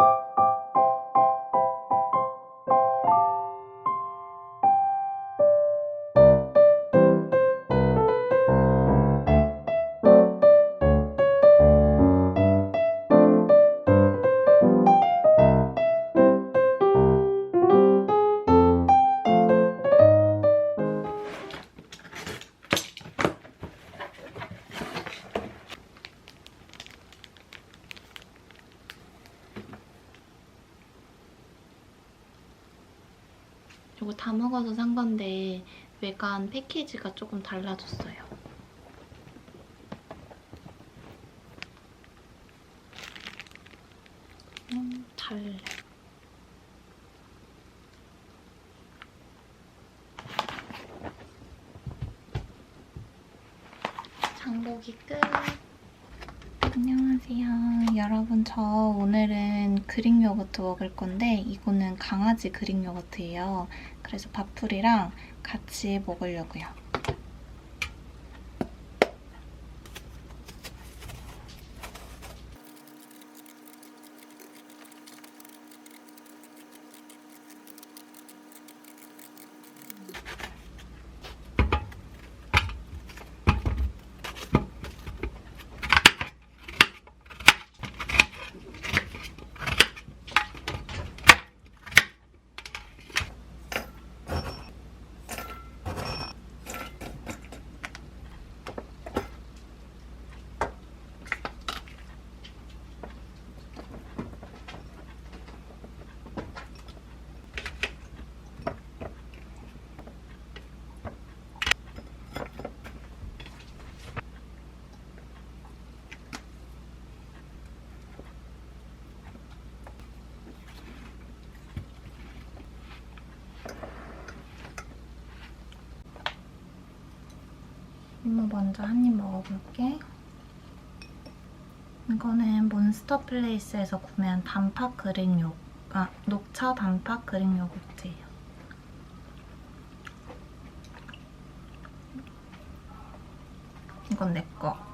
이 외관 패키지가 조금 달라졌어요. 음, 달래. 장보기 끝. 안녕 하세요. 여러분, 저 오늘은 그릭 요거트 먹을 건데, 이거는 강아지 그릭 요거트예요. 그래서 밥풀이랑 같이 먹으려고요. 이모 먼저 한 입 먹어볼게. 이거는 몬스터 플레이스에서 구매한 단팥 그릭 요, 아, 녹차 단팥 그릭 요거트예요. 이건 내 거.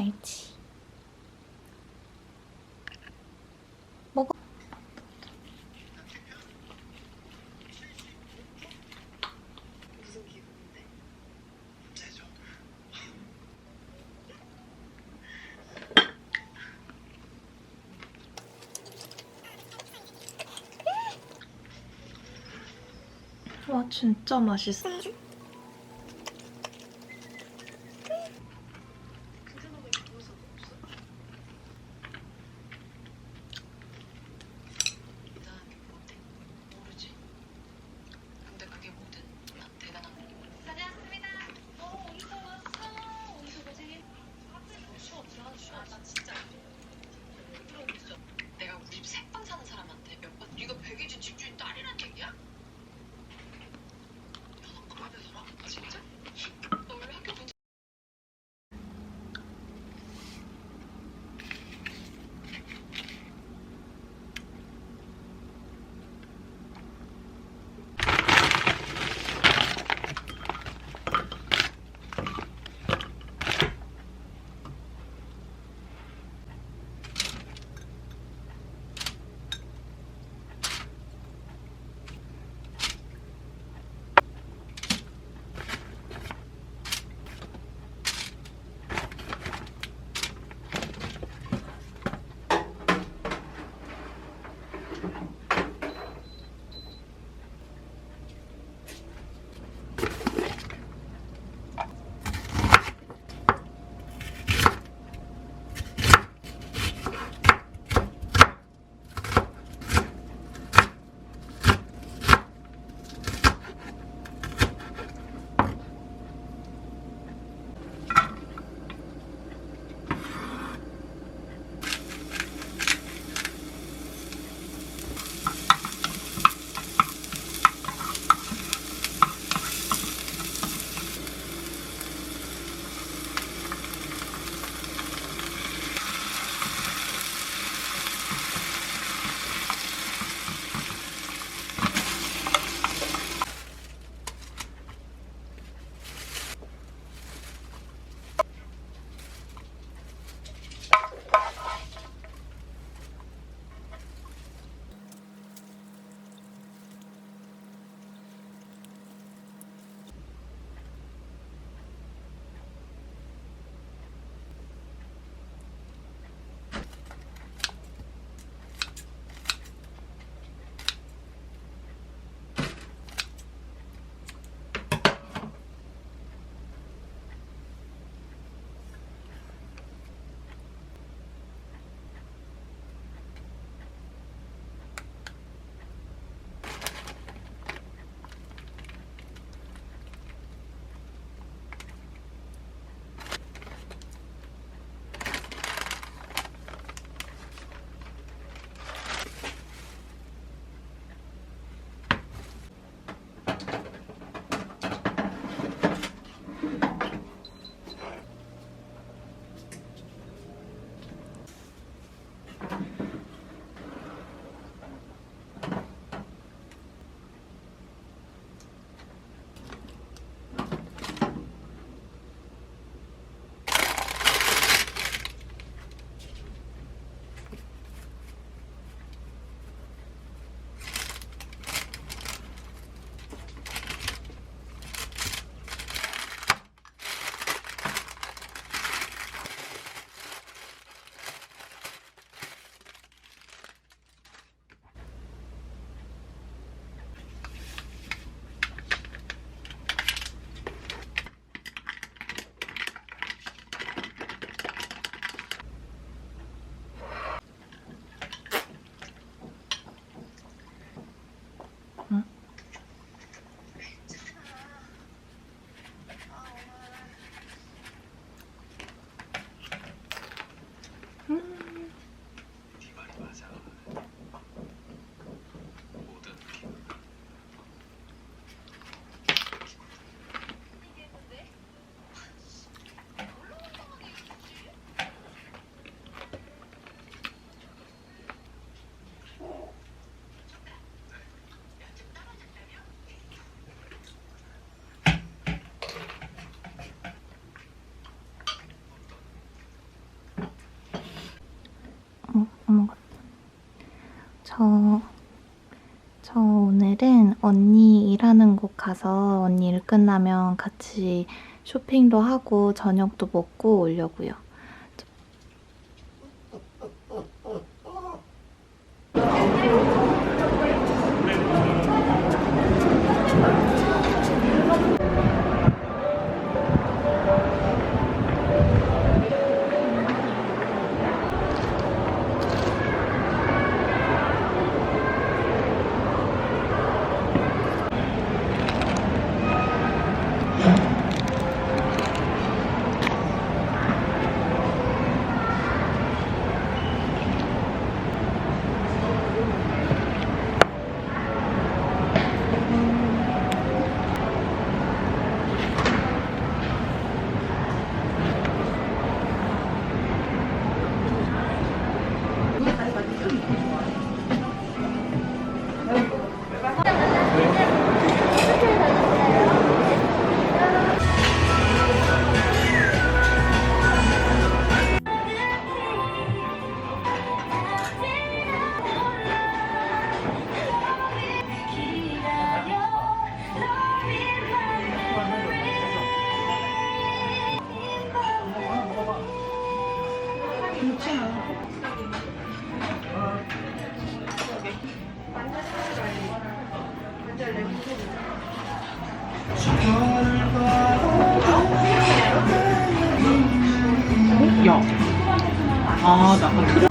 알지? 와 진짜 맛있어. 음. 먹었다. 저, 저 오늘은 언니 일하는 곳 가서 언니 일 끝나면 같이 쇼핑도 하고 저녁도 먹고 오려고요. 아, 나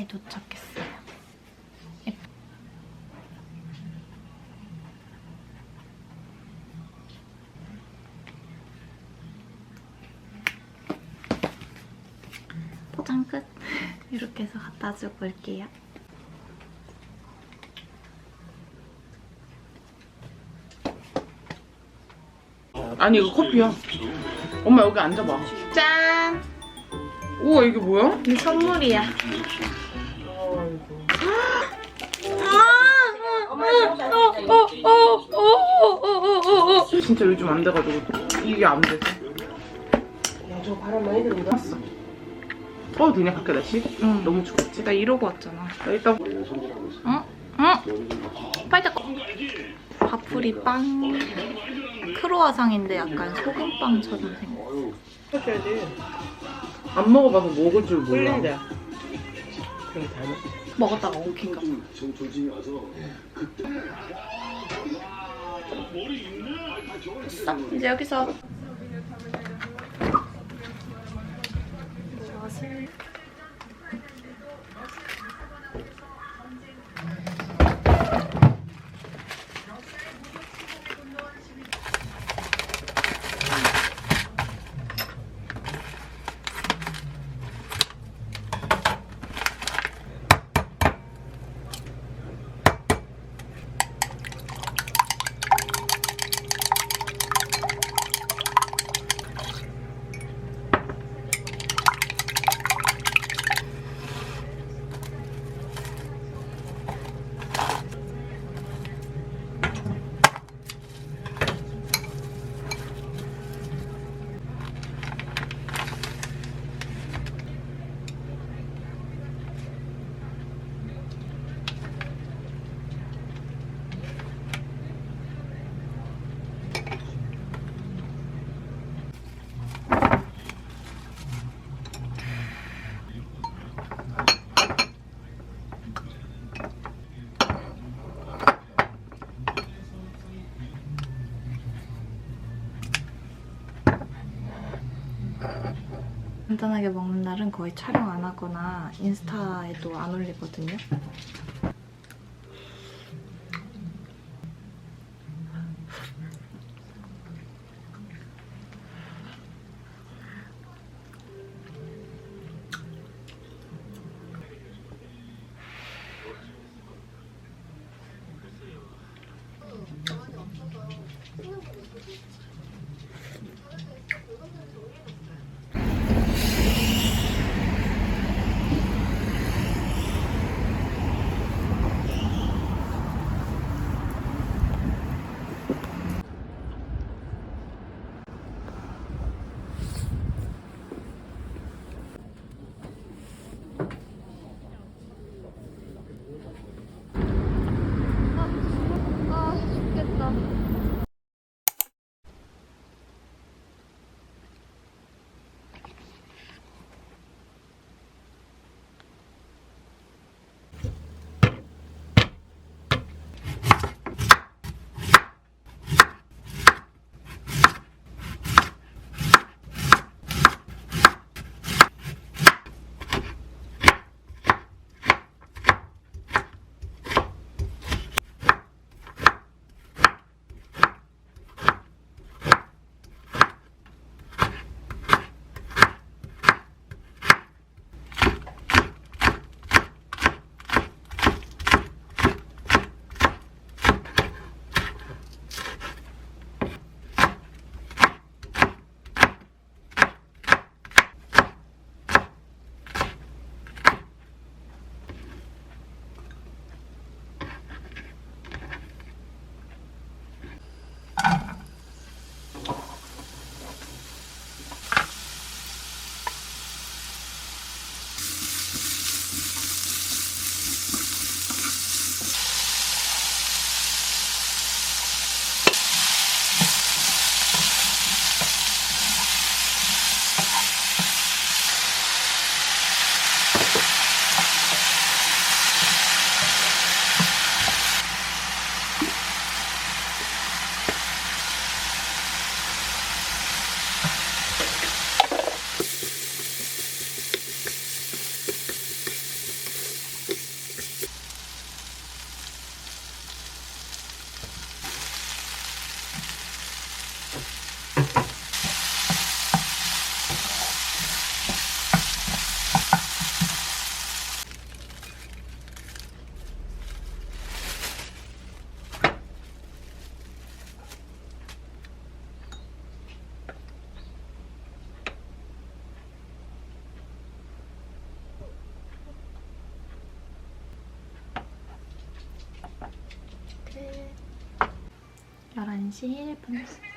상하이 도착했어요. 예. 포장 끝! 이렇게 해서 갖다 주고 올게요. 아니 이거 커피야 엄마 여기 앉아봐 짠 우와 이게 뭐야? 이 선물이야 진짜 요즘 안 돼가지고 이게 안 돼서. 야저 바람 많이 들어. 왔어. 어 되냐 밖에 날씨? 응. 너무 춥겠지? 나 이러고 왔잖아. 나 일단 응? 응? 빨리 닦아. 밥풀이 빵. 크로아상인데 약간 소금빵처럼 생겼어. 해줘야지. 안 먹어봐서 먹을 줄 몰라. 끓는데. 되게 잘 먹. 먹었다가 엉킨가 봐. 됐어. 이제 여기서 간단하게 먹는 날은 거의 촬영 안 하거나 인스타에도 안 올리거든요. 11시 1분.